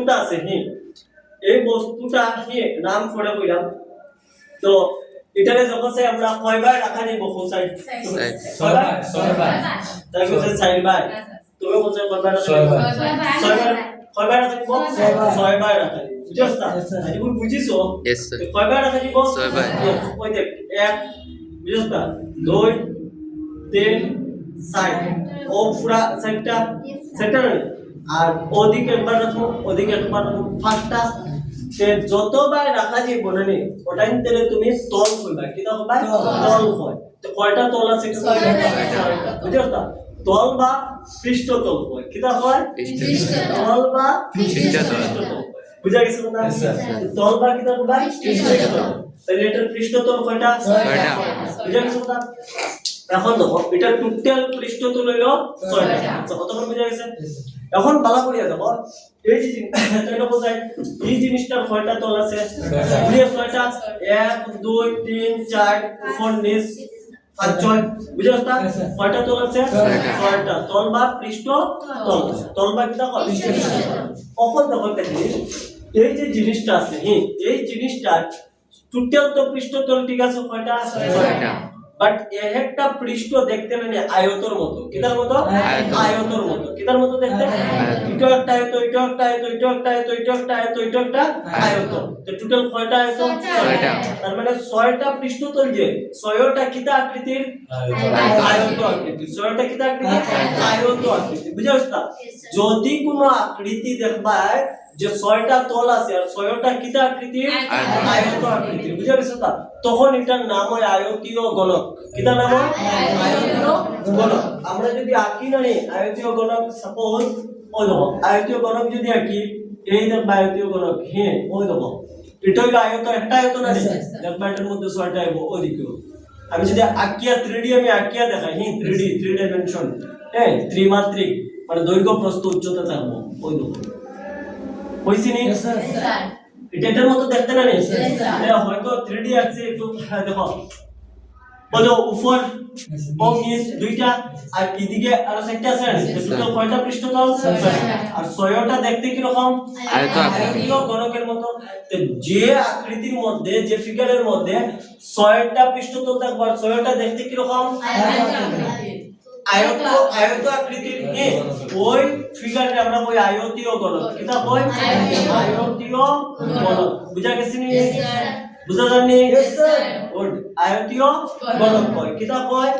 বস্তুটা আছে হি। এই বস্তুটা হি নাম করে কইলাম। তো এটারে যখন সে আমরা কয়বার রাখা নিব Side. কয়বার ছয়বার? তাই কইছে চারবার তুমি কইছে কয়বার রাখা ছয়বার। ছয়বার কয়বার রাখা নিব? ছয়বার। ছয়বার রাখা নিব। বুঝছস না আজ তুমি বুঝিছো Yes, sir. কয়বার রাখা নিব? ছয়বার। ওই দেখ এক বুঝছস না দুই তিন চার ও পুরা চারটা না? আর ওদিকে একবার রাখো ওদিকে একবার রাখো। সে যতবার রাখা যে বনানি ওটাই তেলে তুমি তল কইবা কি দাও কইবা তল। হয়। তো কয়টা তল আছে। না তল। বা পৃষ্ঠ তল হয়। কি হয়? তল। বা পৃষ্ঠ তল। পৃষ্ঠ তল বুঝা গেছে না তল বা কি কইবা পৃষ্ঠ তাহলে এটার পৃষ্ঠ তল কয়টা? ছয়টা। বুঝা গেছে না এখন দেখো এটা টোটাল পৃষ্ঠ তল হইল ছয়টা। আচ্ছা কতক্ষণ বুঝা গেছে? এখন বালা করিয়া দেখো এই যে এটা বোঝায় এই জিনিসটার কয়টা তল আছে? বুঝে ছয়টা এক দুই তিন চার উপর নিচ পাঁচ ছয় বুঝে আসতা কয়টা তল আছে? ছয়টা। তল বা পৃষ্ঠ তল তল বা কিটা পৃষ্ঠ তল। কখন দেখো একটা জিনিস? এই যে জিনিসটা আছে হ্যাঁ এই জিনিসটা টোটাল তো পৃষ্ঠ তল ঠিক আছে কয়টা? ছয়টা। বাট এক একটা পৃষ্ঠ দেখতে মানে আয়তর মতো। কিটার মতো। আয়তর মতো। কিটার মতো দেখতে? আয়ত। এটা একটা আয়ত এটা একটা আয়ত এটা একটা আয়ত এটা একটা আয়ত এটা একটা আয়ত। তো টোটাল কয়টা আয়ত? ছয়টা। তার মানে ছয়টা পৃষ্ঠতল যে ছয়টা কিতা আকৃতির? আয়ত। আকৃতি। ছয়টা কিতা আকৃতি আয়ত আকৃতি। যদি কোনো আকৃতি দেখবা যে ছয়টা তল আছে আর ছয়টা কিতা আকৃতির আয়ত। আকৃতির বুঝা গেছ না তখন এটার নাম হয় আয়তীয় গণক। কিতা নাম হয়? গণক। আমরা যদি আঁকি না রে আয়তীয় গণক সাপোজ ওই দেখো আয়তীয় গণক যদি আঁকি এই দেখ আয়তীয় গণক হ্যাঁ ওই দেখো এটা হইল আয়ত? একটা আয়ত না. দেখবা এটার মধ্যে ছয়টা আইব ওইদিকেও আমি যদি আঁকিয়া থ্রি আমি আঁকিয়া দেখাই হ্যাঁ থ্রি ডি থ্রি ডাইমেনশন হ্যাঁ ত্রিমাত্রিক মানে দৈর্ঘ্য প্রস্থ উচ্চতা থাকব ওই দেখো হইছি নি এটার মতো দেখতে না হয়তো থ্রি ডি আছে একটু হ্যাঁ, দেখো। বলো উপর নিচ দুইটা আর এদিকে আরও চারটা আছে. টোটাল কয়টা পৃষ্ঠতল? ছয়টা। আর ছয়টা দেখতে কি রকম গণকের মতো। যে আকৃতির মধ্যে যে ফিগারের মধ্যে ছয়টা পৃষ্ঠতল থাকবে আর ছয়টা দেখতে কি রকম আয়ত আয়ত আকৃতির এ ওই ফিগারটা আমরা কই আয়তীয় গণক কিতা কই আয়তীয়। আয়তীয় বুঝা গেছে নি? বুঝা যাননি? গুড আয়তীয় গণক কয় কিতা কয়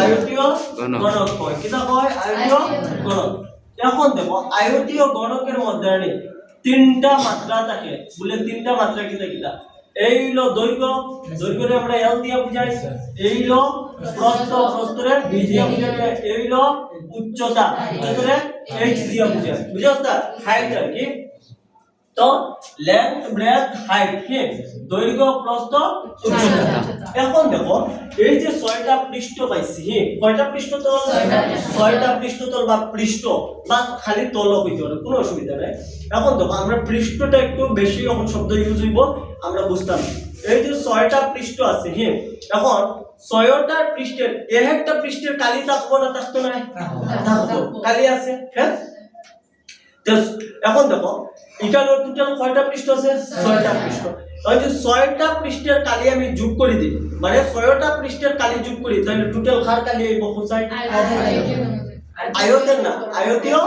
আয়তীয় গণক। গণক কয় কিতা কয় আয়তীয় গণক এখন দেখো আয়তীয় গণকের মধ্যে আনি তিনটা মাত্রা থাকে। বলে তিনটা মাত্রা কিতা কিতা এই হলো দৈর্ঘ্য। দৈর্ঘ্যরে আমরা এল দিয়া বুঝাই। এই হলো প্রস্থ প্রস্থরে এই হলো উচ্চতা উচ্চতারে বুঝাস হাইট আর কি? তো লেন্থ ব্রেথ হাইট কি? দৈর্ঘ্য প্রস্থ উচ্চতা। এখন দেখো এই যে ছয়টা পৃষ্ঠ পাইছি হি কয়টা পৃষ্ঠ তল? ছয়টা পৃষ্ঠ। বা পৃষ্ঠ বা খালি তল হইতে পারে কোনো অসুবিধা নাই। এখন দেখো আমরা পৃষ্ঠটা একটু বেশি এখন শব্দ ইউজ হইব আমরা বুঝতাম এই যে ছয়টা পৃষ্ঠ আছে, হি, এখন ছয়টা পৃষ্ঠের এক একটা পৃষ্ঠের কালি থাকব না, থাকতো না? কালি আছে হ্যাঁ এখন দেখো এটা টোটাল কয়টা পৃষ্ঠ আছে? ছয়টা পৃষ্ঠ। ওই যে ছয়টা পৃষ্ঠের কালি আমি যোগ করে দিই মানে ছয়টা পৃষ্ঠের কালি যোগ করি, তাহলে টোটাল কার কালি আইব কোথায়? আয়তের না আয়তীয়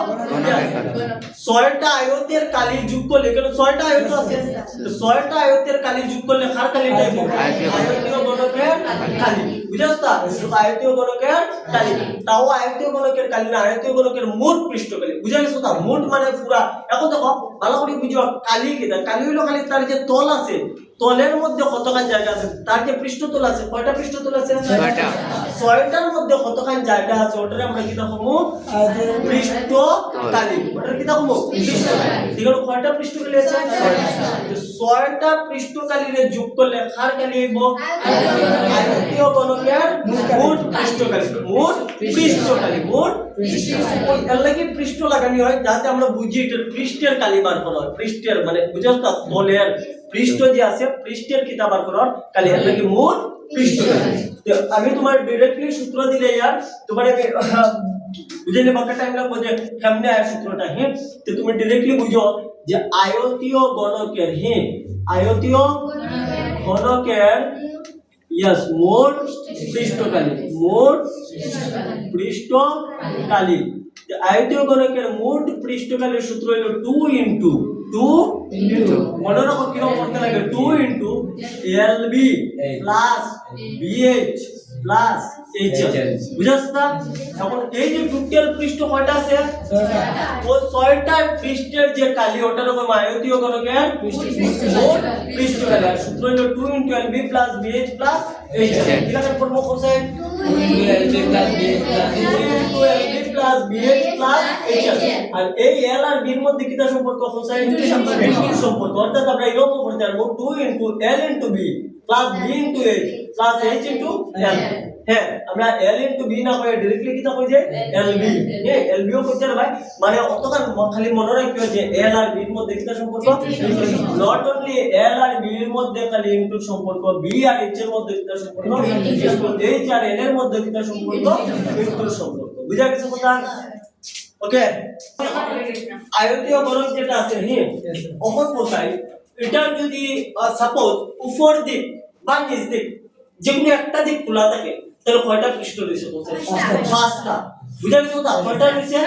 ছয়টা আয়তের কালি যোগ করলে কেন ছয়টা আয়ত আছে। তো ছয়টা আয়তের কালি যোগ করলে কার কালি আইব আয়তীয়। আয়তীয় গণকের কালি। বুঝাস তা আয়তীয় গণকের কালি। তাও আয়তীয় গণকের কালি না আয়তীয় গণকের মোট পৃষ্ঠ কালি। বুঝা গেছো তা? মোট মানে পুরা। এখন দেখো ভালো করে বুঝো কালি কিনা কালি হইল খালি তার যে তল আছে তলের মধ্যে কতখান জায়গা আছে? তার যে পৃষ্ঠতল আছে কয়টা পৃষ্ঠতল আছে? ছয়টার মধ্যে কতখান জায়গা আছে? ওটারে আমরা কি দেখো পৃষ্ঠ কালি ওটার কি দেখো কালি কয়টা পৃষ্ঠ কালি আছে? ছয়টা। পৃষ্ঠ কালিরে যোগ করলে কার কালি হইব? আয়তীয় গণকের মোট পৃষ্ঠ কালি মোট পৃষ্ঠ কালি মোট লাগি পৃষ্ঠ লাগানি হয় যাতে আমরা বুঝি এটা পৃষ্ঠের কালি বার করা হয়। পৃষ্ঠের মানে বুঝাস তো তলের পৃষ্ঠ যে আছে পৃষ্ঠের কিতাব বার করার কালি এর লাগি মোট পৃষ্ঠ আমি তোমার ডিরেক্টলি সূত্র দিলে ইয়ার তোমার আমি আহ, বুঝে নেবা টাইম লাগবে যে কেমনে আয় সূত্রটা হ্যাঁ? তো তুমি ডিরেক্টলি বুঝো যে আয়তীয় গণকের হ্যাঁ? আয়তীয় ঘনকের ইয়াস মোট পৃষ্ঠকালী মোট পৃষ্ঠকালী। আয়তীয় গণকের মোট পৃষ্ঠকালীর সূত্র হলো টু ইন্টু টু মনে রাখো কীরকম করতে লাগে two into L B plus BH plus H বুঝাস না এখন এই যে টোটাল পৃষ্ঠ কয়টা আছে? ও ছয়টা পৃষ্ঠের যে কালি ওটার উপর আয়তীয় গণকের মোট পৃষ্ঠকালী আর সূত্র হলো two into L B plus BH plus H কীভাবে করব কোথায় প্লাস বিএইচ প্লাস এইচ আর এই এল আর বির মধ্যে কিটা সম্পর্ক কোথায় ইনটু সম্পর্ক। অর্থাৎ আমরা এরকম করতে পারব two into L into B plus B into H plus H into L হ্যাঁ আমরা এল ইন্টু বি না করে ডাইরেক্টলি কিটা কই যে এল বি হ্যাঁ এল বিও করতে ভাই। মানে অতখান খালি মনে রাখিও যে এল আর বির মধ্যে কিটা সম্পর্ক? নট অনলি এল আর বি এর মধ্যে খালি ইনটু সম্পর্ক বি আর এইচ এর মধ্যে কিটা সম্পর্ক? এইচ আর এল এর মধ্যে কিটা সম্পর্ক? ইনটু সম্পর্ক। বুঝা গেছে কথা? ওকে আয়তীয় গণক যেটা আছে হ্যাঁ অখন কোথায় এটা যদি সাপোজ উপর দিক বা নিচ দিক যে কোনো একটা দিক খোলা থাকে তাহলে কয়টা পৃষ্ঠ রয়েছে কোথায় পাঁচটা। বুঝা গেছে কথা কয়টা রয়েছে?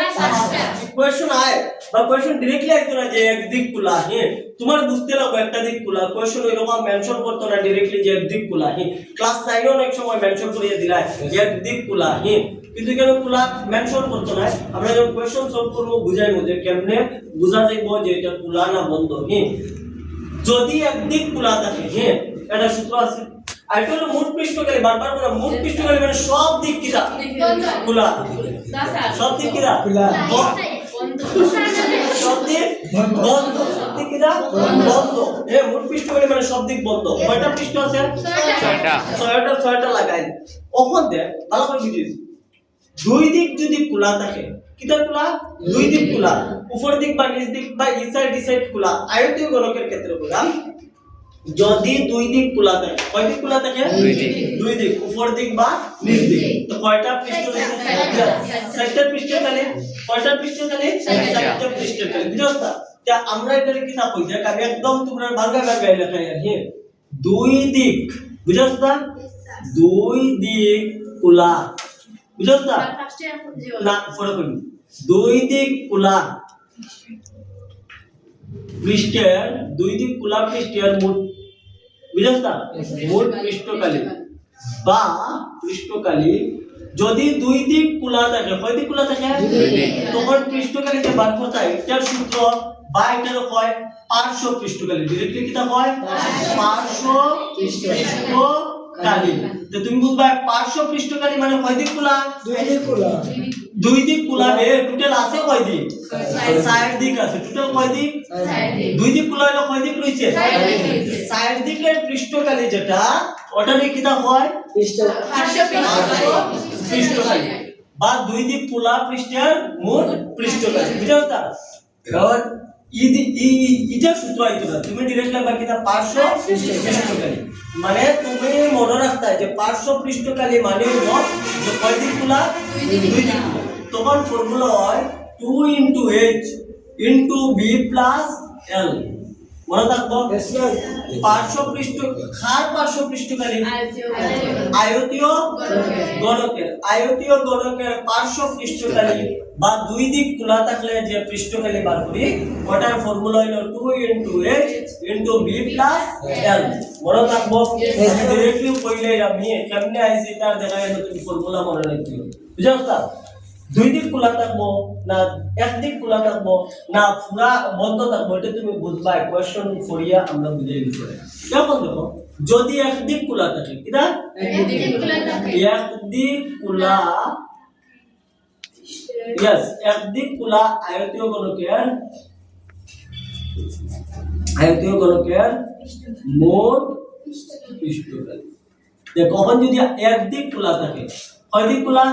কোয়েশ্চন আয়। বা কোয়েশ্চন ডিরেক্টলি আইতো না যে এক দিক খোলা হ্যাঁ তোমার বুঝতে লাগবে একটা দিক খোলা। কোয়েশ্চন এরকম মেনশন করতো না ডিরেক্টলি যে এক দিক খোলা হ্যাঁ ক্লাস নাইনে অনেক সময় মেনশন করিয়ে দিলাই যে এক দিক খোলা হ্যাঁ কিন্তু কেন খোলা? মেনশন করতো না। আমরা যখন কোয়েশ্চন সলভ করব বুঝাইবো যে কেমনে? বুঝা যাইব যে এটা খোলা না বন্ধ হ্যাঁ যদি একদিক খোলা থাকে হ্যাঁ এটা সূত্র আছে আর এটা হলো মোট পৃষ্ঠকালী বারবার করে মোট পৃষ্ঠকালী মানে সব দিক কিরা খোলা সব দিক কিরা সব দিক? বন্ধ। সব দিক কিরা বন্ধ। এ মোট পৃষ্ঠকালী মানে সব দিক বন্ধ। কয়টা পৃষ্ঠ আছে? ছয়টা। ছয়টা। ছয়টা লাগাই। ওখান দেখ ভালো করে বুঝিস দুই দিক যদি খোলা থাকে কিটা খোলা? দুই দিক খোলা। উপর দিক বা নিচ দিক বা এই সাইড এই সাইড খোলা। আয়তীয় গোলকের ক্ষেত্রে বললাম যদি দুই দিক খোলা থাকে কয় দিক খোলা থাকে? দুই দিক। দুই দিক উপর দিক বা নিচ দিক। তো কয়টা পৃষ্ঠ চারটা। পৃষ্ঠ তাহলে কয়টা পৃষ্ঠ তাহলে চারটা। পৃষ্ঠ তাহলে বুঝছ? না তা আমরা এটার কি না কই দেখ আমি একদম তোমরা বাংলা বাংলা লেখা আছে দুই দিক বুঝছ? না দুই দিক খোলা। বুঝছ? না না পরে করি দুই দিক খোলা। পৃষ্ঠের দুই দিক খোলা পৃষ্ঠের মোট বুঝছ না? মোট পৃষ্ঠকালী বা পৃষ্ঠকালী যদি দুই দিক খোলা থাকে কয় দিক খোলা থাকে? দুই দিক। তখন পৃষ্ঠকালীতে বার কথা এটার সূত্র বা এটার কয়? পার্শ্ব পৃষ্ঠকালী ডিরেক্টলি কিটা কয়? পার্শ্ব পৃষ্ঠকালী তো তুমি বুঝবা পার্শ্ব পৃষ্ঠকালী মানে কয় দিক খোলা? দুই দিক খোলা। বে টোটাল আছে কয় দিক? চার দিক। আছে। টোটাল কয় দিক? দুই দিক খোলা হলো কয় দিক রয়েছে চার দিক রয়েছে। চার দিকের পৃষ্ঠকালী যেটা, ওটা নিয়ে কিটা হয়? পৃষ্ঠকালী। বা দুই দিক খোলা পৃষ্ঠের মোট পৃষ্ঠকালী, বুঝা তা এবার ইদি ই- ইটা সূত্র আইতো না, তুমি ডিরেক্ট লাগবা কিনা পার্শ্ব পৃষ্ঠকালী। মানে তুমি মনে রাখতা যে পার্শ্ব পৃষ্ঠকালী মানে হলো যে কয় দিক খোলা দুই দিক। তখন ফর্মুলা হয় two into H into B plus L মনে থাকব? পার্শ্ব পৃষ্ঠ খার পার্শ্ব পৃষ্ঠকালী আয়তীয় গণকের। আয়তীয় গণকের পার্শ্ব পৃষ্ঠকালী বা দুই দিক খোলা থাকলে যে পৃষ্ঠকালী বার করি ওটার ফর্মুলা হলো two into H into B plus L মনে থাকব? ডিরেক্টলি কইলে আমি কেমনে আইছি তার দেখা গেল তুমি ফর্মুলা মনে রাখিও বুঝছ দুই দিক খোলা থাকব না একদিক খোলা থাকব না পুরা বন্ধ থাকব এটা তুমি বুঝবা কোয়েশ্চন করিয়া আমরা বুঝাই দিতে এখন দেখো? যদি একদিক খোলা থাকে কিনা একদিক খোলা ইয়েস একদিক খোলা আয়তীয় গোলকের আয়তীয় গোলকের মোট পৃষ্ঠকালী দেখো কখন যদি একদিক খোলা থাকে কয় দিক খোলা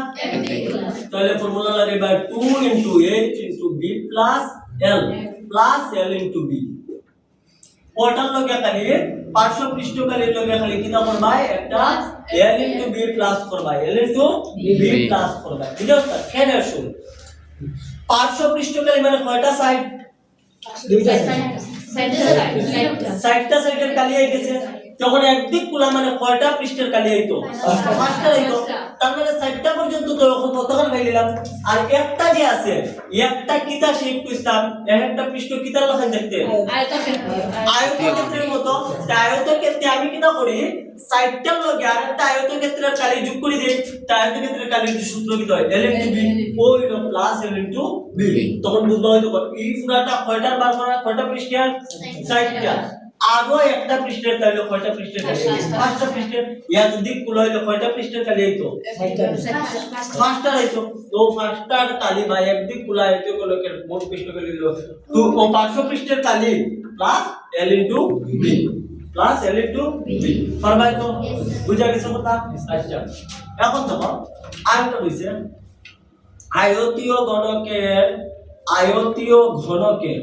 তাহলে ফর্মুলা লাগে by two into H into B plus L plus L into B ওটার লগে খালি পার্শ্ব পৃষ্ঠকালীর লগে খালি কিনা করবা একটা এল ইন্টু বি প্লাস করবা এল ইন্টু বি। প্লাস করবা ঠিক আছে কেন শুন পার্শ্ব পৃষ্ঠকালী মানে কয়টা সাইড ষাটটা সাইডের কালি হয়ে গেছে। যখন একদিক কুলা মানে কয়টা পৃষ্ঠের কালি হইতো? পাঁচটা। হইতো। তার মানে ষাটটা পর্যন্ত তো হয়ে গেলাম আর একটা যে আছে, একটা কিতা একটা পৃষ্ঠ কিতা লখান দেখতে। আয়তক্ষেত্রের মতো। আয়তক্ষেত্রে আমি কিনা করি সাইডটার লগে আর একটা আয়তক্ষেত্রের কালি যোগ করে দিই। তা আয়তক্ষেত্রের কালির যে সূত্র কি হয়? ইনটু b ও প্লাস ইনটু b তখন বুঝবা হয়তো এই পুরাটা কয়টার বার করা? কয়টা সাইডটা আরও একটা পৃষ্ঠের কালি কয়টা পৃষ্ঠের পাঁচটা পৃষ্ঠের। এক দিক কুল হইল কয়টা পৃষ্ঠের কালি হইতো পাঁচটা হইতো তো পাঁচটার কালি বা একদিক কুলা হইতো কোলকে মোট পৃষ্ঠ কালি হইল তো ও পাঁচশো পৃষ্ঠের কালি plus L into B plus L into B পারবাই তো? বুঝা গেছে কথা? আচ্ছা। এখন দেখো আরেকটা হইছে। আয়তীয় গণকের আয়তীয় ঘনকের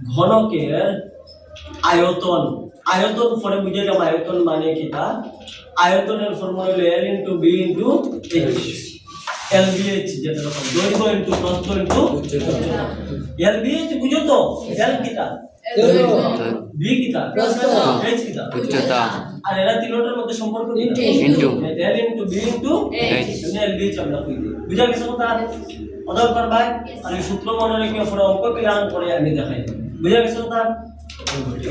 ঘনকের আয়তন আয়তন পরে বুঝে গেলাম আয়তন মানে কিটা আয়তনের ফর্মুলা হলো L into B into H L B H যেটা রকম দৈর্ঘ্য ইন্টু প্রস্থ ইন্টু এল বি এইচ বুঝো তো? এল কিটা বি কিটা প্রস্থ। এইচ কিটা উচ্চতা। আর এরা তিনটার মধ্যে সম্পর্ক কি into L into B into H L B H আমরা কই দিই বুঝা গেছে কথা? অদর কর ভাই আর সূত্র মনে রেখে পরে অঙ্ক ক্লিয়ার করে আমি দেখাই। বুঝা গেছে কথা? over there.